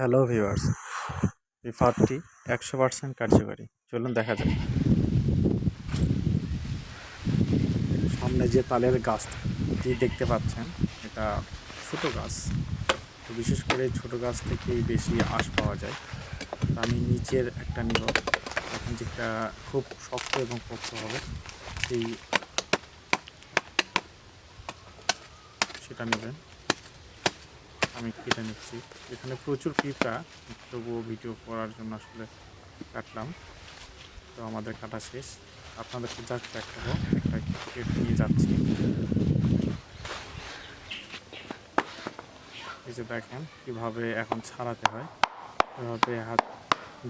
Hello viewers ফাঁদটি একশো percent কার্যকরী। চলুন দেখা যাক। সামনে যে তালের গাছটি দেখতে পাচ্ছেন, এটা ছোট গাছ। তো বিশেষ করে ছোট গাছ থেকেই বেশি আঁশ পাওয়া যায়। আমি নিচের একটা নিব। এখন যেটা খুব শক্ত এবং পোক্ত হবে, সেই সেটা নেবেন। আমি কেটে নিচ্ছি। এখানে প্রচুর পিঁপড়া, তবুও ভিডিও করার জন্য আসলে কাটলাম। তো আমাদের কাটা শেষ। আপনাদেরকে জাস্ট দেখাবো। একটা কেটে নিয়ে যাচ্ছি। এই যে দেখেন কীভাবে এখন ছাড়াতে হয়। এভাবে হাত,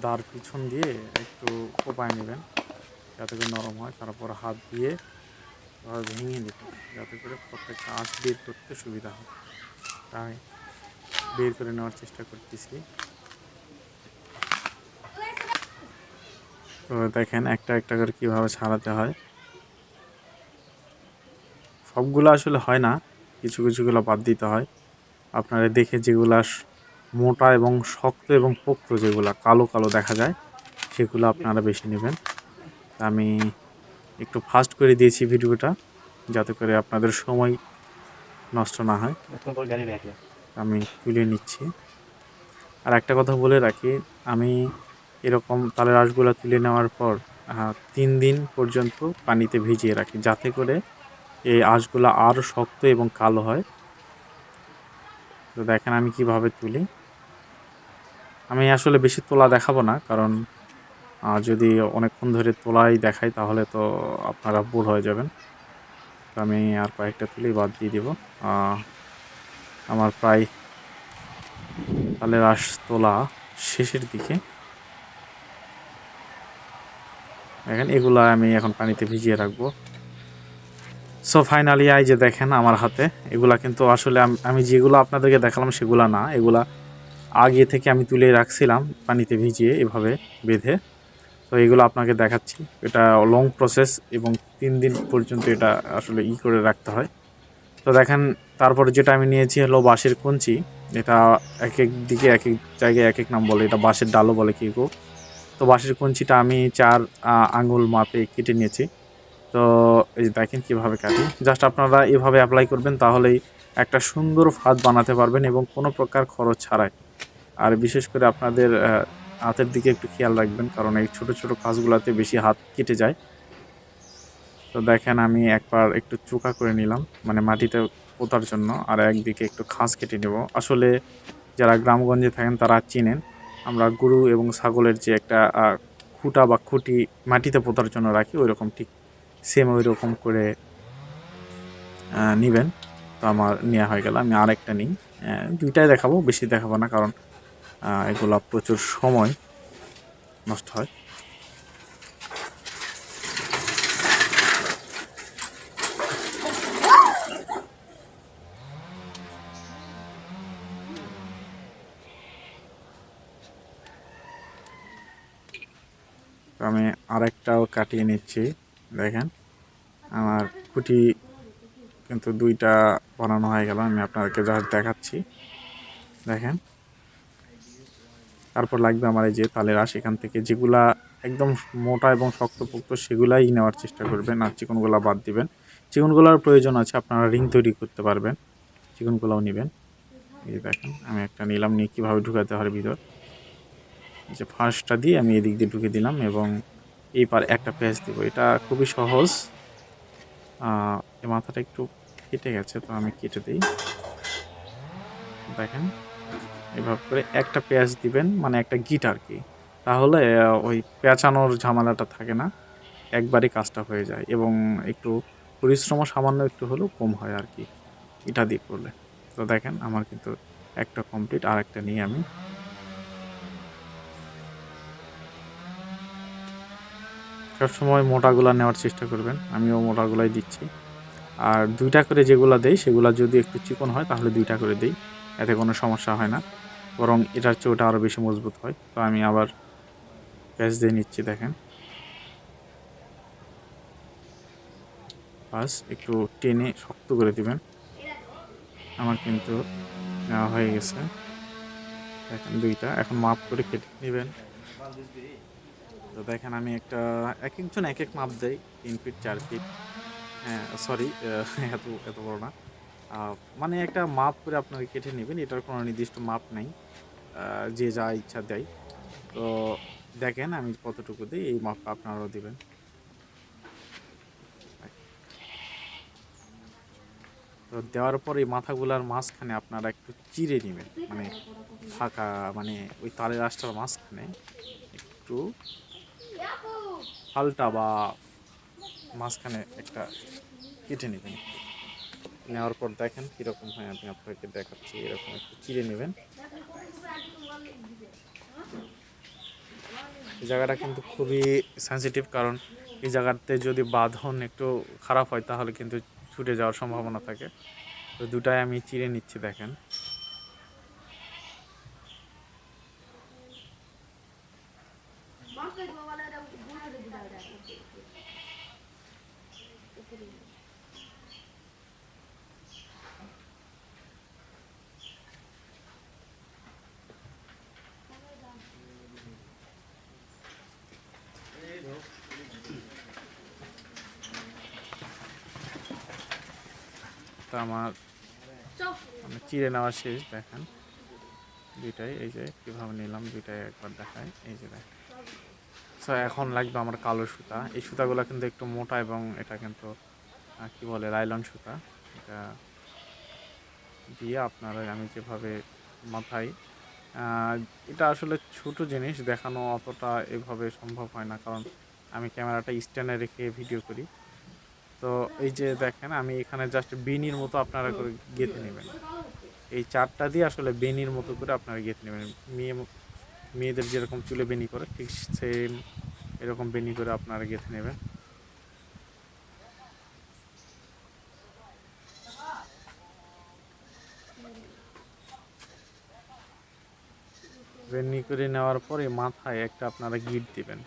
দাঁড় পিছন দিয়ে একটু কোপায় নেবেন, যাতে করে নরম হয়। তারপর হাত দিয়ে ভেঙে নেবেন যাতে করে প্রত্যেকটা আঁশ বের করতে সুবিধা হয়। তাই বের করে নেওয়ার চেষ্টা করতেছি। তো দেখেন, একটা একটা করে কীভাবে ছাড়াতে হয়। সবগুলো আসলে হয় না, কিছু কিছুগুলো বাদ দিতে হয়। আপনারা দেখে যেগুলো মোটা এবং শক্ত এবং পোক্ত যেগুলো, কালো কালো দেখা যায়, সেগুলো আপনারা বেশি নেবেন। আমি একটু ফাস্ট করে দিয়েছি ভিডিওটা, যাতে করে আপনাদের সময় নষ্ট না হয়। আমি তুলে নিচ্ছি। আর একটা কথা বলে রাখি, আমি এরকম তালের আঁশগুলো তুলে নেওয়ার পর তিন দিন পর্যন্ত পানিতে ভিজিয়ে রাখি যাতে করে এই আঁশগুলো আরও শক্ত এবং কালো হয়। তো দেখেন আমি কীভাবে তুলি। আমি আসলে বেশি তোলা দেখাবো না, কারণ যদি অনেকক্ষণ ধরে তোলাই দেখাই তাহলে তো আপনারা বোর হয়ে যাবেন। তো আমি আর কয়েকটা তুলি বাদ দিয়ে দিব। আমার প্রায় তালের আঁশ তোলা শেষের দিকে। দেখেন, এগুলা আমি এখন পানিতে ভিজিয়ে রাখব। সো ফাইনালি আই যে দেখেন আমার হাতে, এগুলা কিন্তু আসলে আমি যেগুলো আপনাদেরকে দেখালাম সেগুলা না। এগুলা আগে থেকে আমি তুলে রাখছিলাম পানিতে ভিজিয়ে এভাবে বেঁধে। তো এগুলো আপনাকে দেখাচ্ছি। এটা লং প্রসেস এবং তিন দিন পর্যন্ত এটা আসলে ই করে রাখতে হয়। তো দেখেন, তারপর যেটা আমি নিয়েছি হলো বাঁশের কঞ্চি। এটা এক এক দিকে এক এক জায়গায় এক এক নাম বলে, এটা বাঁশের ডালও বলে কি গো তো বাঁশের কঞ্চিটা আমি চার আঙুল মাপে কেটে নিয়েছি। তো এই যে দেখেন কীভাবে কাটি। জাস্ট আপনারা এভাবে অ্যাপ্লাই করবেন, তাহলেই একটা সুন্দর ফাঁদ বানাতে পারবেন এবং কোনো প্রকার খরচ ছাড়াই। আর বিশেষ করে আপনাদের হাতের দিকে একটু খেয়াল রাখবেন, কারণ এই ছোট ছোট কাজগুলোতে বেশি হাত কেটে যায়। তো দেখেন আমি একবার একটু চোকা করে নিলাম মানে মাটিতে পোতার জন্য, আর একদিকে একটু খাস কেটে নেব। আসলে যারা গ্রামগঞ্জে থাকেন তারা চিনেন, আমরা গরু এবং ছাগলের যে একটা খুঁটা বা খুঁটি মাটিতে পোতার জন্য রাখি ওই রকম ঠিক সেম ওই রকম করে নিবেন। তো আমার নেওয়া হয়ে গেল, আমি আরেকটা নিই। দুইটাই দেখাবো, বেশি দেখাবো না, কারণ এগুলো প্রচুর সময় নষ্ট হয় তো আমি আরেকটাও কাটিয়ে নিচ্ছি, দেখেন। আমার খুঁটি কিন্তু দুইটা বানানো হয়ে গেল, আমি আপনাদেরকে জাস্ট দেখাচ্ছি, দেখেন। তারপর লাগবে আমার এই যে তালের আঁশ, এখান থেকে যেগুলা একদম মোটা এবং শক্তপোক্ত সেগুলাই নেওয়ার চেষ্টা করবেন, আর চিকনগুলা বাদ দিবেন। চিকনগুলার প্রয়োজন আছে, আপনারা রিং তৈরি করতে পারবেন, চিকনগুলাও নেবেন। এই দেখেন, আমি একটা নিলাম নিয়ে কীভাবে ঢুকাতে হয় ভিতর। যে ফার্স্টটা দিয়ে আমি এদিক দিয়ে ঢুকে দিলাম এবং এই পার একটা পেঁয়াজ দিব। এটা খুবই সহজ। এই মাথাটা একটু কেটে গেছে, তো আমি কেটে দিই। দেখেন, এভাবে করে একটা পেঁয়াজ দিবেন মানে একটা গিট আর কি। তাহলে ওই পেঁচানোর ঝামেলাটা থাকে না। একবারই কাজটা হয়ে যায় এবং একটু পরিশ্রমও সামান্য একটু হলেও কম হয় আর কি। এটা দিয়ে করলে। তো দেখেন, আমার কিন্তু একটা কমপ্লিট আর একটা নিয়ে আমি সবসময় মোটাগুলা নেওয়ার চেষ্টা করবেন। আমিও মোটাগুলাই দিচ্ছি। আর দুইটা করে যেগুলো দেই, সেগুলো যদি একটু চিকন হয়, তাহলে দুইটা করে দিই। এতে কোনো সমস্যা হয় না। বরং এটার চেয়ে ওটা আরও বেশি মজবুত হয়। তো আমি আবার প্যাচ দিয়ে নিচ্ছি, দেখেন। বাস, একটু টেনে শক্ত করে দিবেন। আমার কিন্তু নেওয়া হয়ে গেছে। দেখেন দুইটা। এখন মাপ করে কেটে নেবেন। তো দেখেন আমি একটা এক একজন এক এক মাপ দেয় তিন ফিট, চার ফিট। হ্যাঁ সরি এত এত বড় না। মানে একটা মাপ করে আপনারা কেটে নেবেন, এটার কোনো নির্দিষ্ট মাপ নেই। যে যা ইচ্ছা দেয়। তো দেখেন আমি কতটুকু দিই, এই মাপটা আপনারাও দিবেন। তো দেওয়ার পর এই মাথাগুলার মাঝখানে আপনারা একটু চিরে নেবেন মানে ফাঁকা মানে ওই তালের আঁশটার মাঝখানে। একটু হালটা বা মাঝখানে একটা কেটে নেবেন। নেওয়ার পর দেখেন কীরকম হয়, আমি আপনাকে দেখাচ্ছি, এরকম একটু চিড়ে নেবেন। এই জায়গাটা কিন্তু খুবই সেন্সিটিভ কারণ এই জায়গাতে যদি বাঁধন একটু খারাপ হয়, তাহলে কিন্তু ছুটে যাওয়ার সম্ভাবনা থাকে। তো দুটাই আমি চিড়ে নিচ্ছি, দেখেন। তো আমার চিড়ে নেওয়া শেষ দেখেন। দুইটাই এই যে কীভাবে নিলাম দুইটাই একবার দেখায় এই যে দেখেন। সো এখন লাগবে আমার কালো সুতা। এই সুতাগুলো কিন্তু একটু মোটা এবং এটা কিন্তু কি বলে লাইলন সুতা। এটা দিয়ে আপনারা আমি যেভাবে আহ, এটা আসলে ছোট জিনিস দেখানো অতটা এভাবে সম্ভব হয় না। কারণ আমি ক্যামেরাটা স্ট্যান্ডে রেখে ভিডিও করি। তো এই যে দেখেন, আমি এখানে জাস্ট বেনির মতো আপনারা করে গেঁথে নেবেন। এই চারটা দিয়ে আসলে বেনির মতো করে আপনারা গেঁথে নেবেন। মেয়ে মেয়েদের যেরকম চুলে বেনি করে, ঠিক সেম এরকম বেনি করে আপনারা গেঁথে নেবেন। বেনি করে নেওয়ার পরে মাথায় একটা আপনারা গিট দিবেন।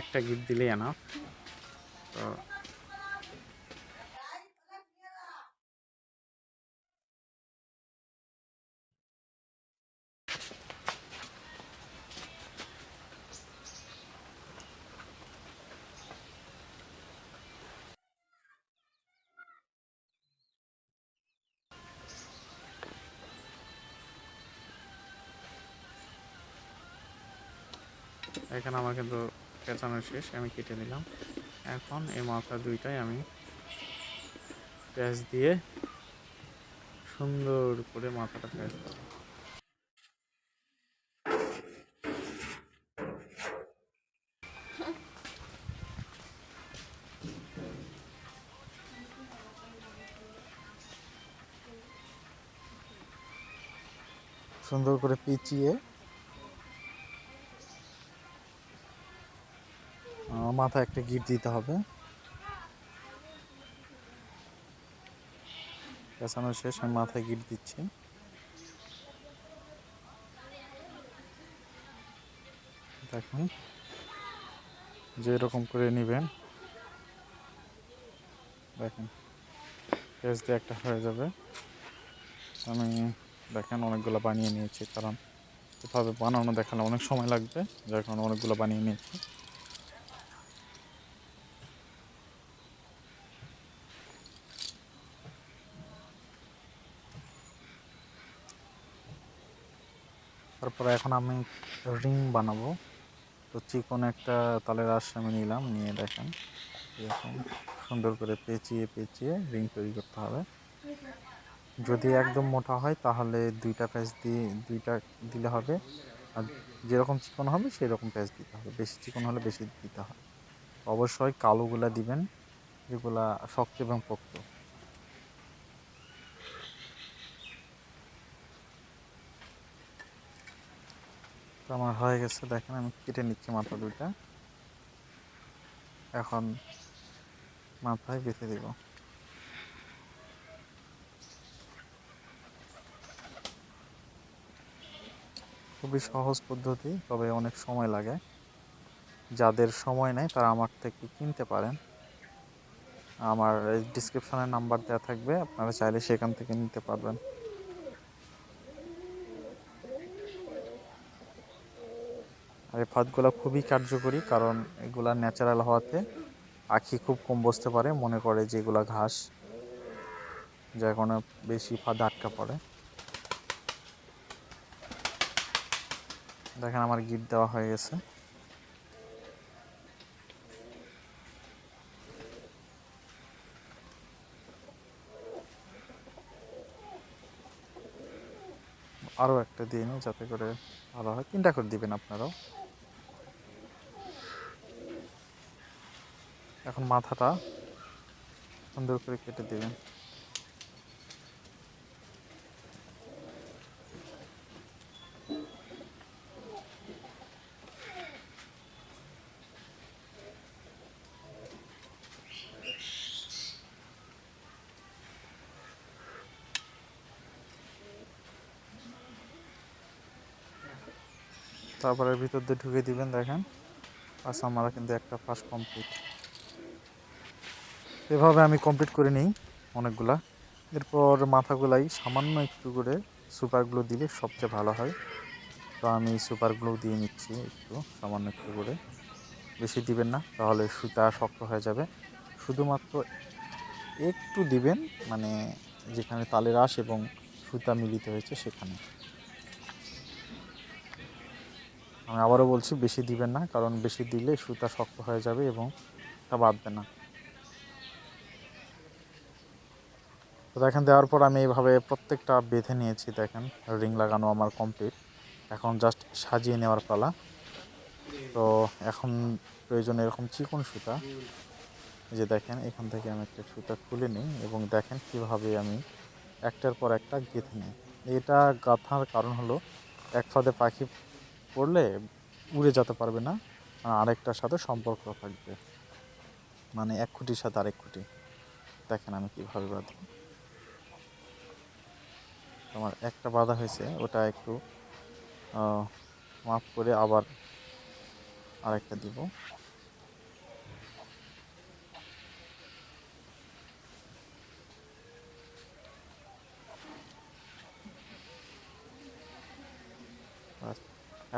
একটা গিট দিলেই না তো এখানে আমার কিন্তু পেঁচানো শেষ, আমি কেটে নিলাম। এখন এই মাথা দুইটাই আমি পেঁয়াজ দিয়ে সুন্দর করে মাথাটা পেঁয়াজ দেবো। সুন্দর করে পিচিয়ে মাথায় একটা গিট দিতে হবে। পেঁচানো শেষ, আমি মাথায় গিট দিচ্ছি। দেখুন যে এরকম করে নেবেন, দেখেন, পেঁয়াজ দিয়ে একটা হয়ে যাবে। আমি, দেখেন, অনেকগুলো বানিয়ে নিয়েছি, কারণ এভাবে বানানো দেখালে অনেক সময় লাগবে, যার কারণে অনেকগুলো বানিয়ে নিয়েছি। তারপরে এখন আমি রিং বানাবো। তো চিকন একটা তালের আঁশ আমি নিলাম, নিয়ে দেখেন এরকম সুন্দর করে পেঁচিয়ে পেঁচিয়ে রিং তৈরি করতে হবে। যদি একদম মোটা হয় তাহলে দুইটা প্যাচ দিয়ে, দুইটা দিলে হবে। আর যেরকম চিকন হবে সেই রকম প্যাচ দিতে হবে। বেশি চিকন হলে বেশি দিতে হয় অবশ্যই কালোগুলা দিবেন, যেগুলা শক্ত এবং পোক্ত। তো আমার হয়ে গেছে, দেখেন আমি কেটে নিচ্ছি মাথা দুইটা। এখন মাথায় বেঁধে দিব। খুবই সহজ পদ্ধতি, তবে অনেক সময় লাগে। যাদের সময় নেই, তারা আমার থেকে কিনতে পারেন। আমার ডিসক্রিপশনে নাম্বার দেওয়া থাকবে, আপনারা চাইলে সেখান থেকে নিতে পারবেন। আর এই ফাঁদগুলো খুবই কার্যকরী, কারণ এগুলা ন্যাচারাল হওয়াতে আখি খুব কম বসতে পারে, মনে করে যে এগুলা ঘাস, যার কারণে বেশি ফাঁদ আটকা পড়ে। দেখেন আমার গিট দেওয়া হয়ে গেছে। আরও একটা দিয়ে নিই যাতে করে ভালো হয়। তিনটা করে দিবেন আপনারাও। এখন মাথাটা সুন্দর করে কেটে দেবেন। তারপরে ভিতর দিয়ে ঢুকে দিবেন, দেখেন। পাঁচ আমরা কিন্তু একটা পাস কমপ্লিট এভাবে আমি কমপ্লিট করে নিই অনেকগুলা। এরপর মাথাগুলাই সামান্য একটু করে সুপারগুলো দিলে সবচেয়ে ভালো হয়। তো আমি সুপারগুলো দিয়ে নিচ্ছি একটু, সামান্য একটু করে। বেশি দিবেন না, তাহলে সুতা শক্ত হয়ে যাবে। শুধুমাত্র একটু দিবেন মানে যেখানে তালের আশ এবং সুতা মিলিত হয়েছে সেখানে। আমি আবারও বলছি, বেশি দিবেন না, কারণ বেশি দিলে সুতা শক্ত হয়ে যাবে এবং তা বাঁধবে না। তো দেখেন, দেওয়ার পর আমি এইভাবে প্রত্যেকটা বেঁধে নিয়েছি, দেখেন, রিং লাগানো আমার কমপ্লিট এখন জাস্ট সাজিয়ে নেওয়ার পালা। তো এখন প্রয়োজন এরকম চিকন সুতা যে দেখেন, এখান থেকে আমি একটা সুতা খুলে নিই এবং দেখেন কীভাবে আমি একটার পর একটা গেঁথে নিই। এটা গাঁথার কারণ হলো, এক ফাঁদে পাখি পড়লে উড়ে যেতে পারবে না আরেকটার সাথে সম্পর্ক থাকবে। মানে এক খুঁটির সাথে আরেক খুঁটি। দেখেন আমি কীভাবে বাঁধি আমার একটা বাঁধা হয়েছে, ওটা একটু মাফ করে আবার আরেকটা দিব।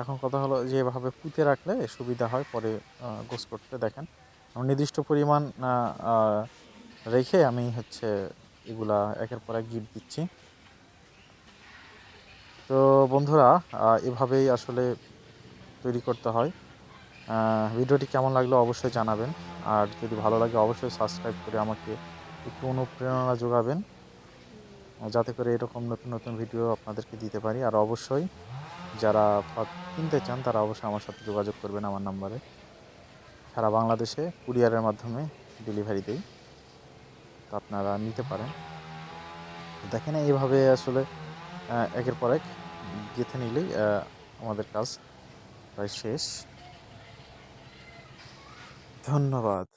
এখন কথা হলো যে এভাবে পুঁতে রাখলে সুবিধা হয়, পরে গোস করতে দেখেন। নির্দিষ্ট পরিমাণ রেখে আমি হচ্ছে এগুলা একের পর এক গিট দিচ্ছি। তো বন্ধুরা এভাবেই আসলে তৈরি করতে হয়। ভিডিওটি কেমন লাগল অবশ্যই জানাবেন। আর যদি ভালো লাগে অবশ্যই সাবস্ক্রাইব করে আমাকে একটু অনুপ্রেরণা যোগাবেন যাতে করে এরকম নতুন নতুন ভিডিও আপনাদেরকে দিতে পারি। আর অবশ্যই যারা কিনতে চান, তারা অবশ্যই আমার সাথে যোগাযোগ করবেন আমার নাম্বারে। সারা বাংলাদেশে কুরিয়ারের মাধ্যমে ডেলিভারি দেই। তো আপনারা নিতে পারেন। দেখেন এইভাবে আসলে একের পর এক গেঁথে নিলেই আমাদের কাজ প্রায় শেষ। ধন্যবাদ।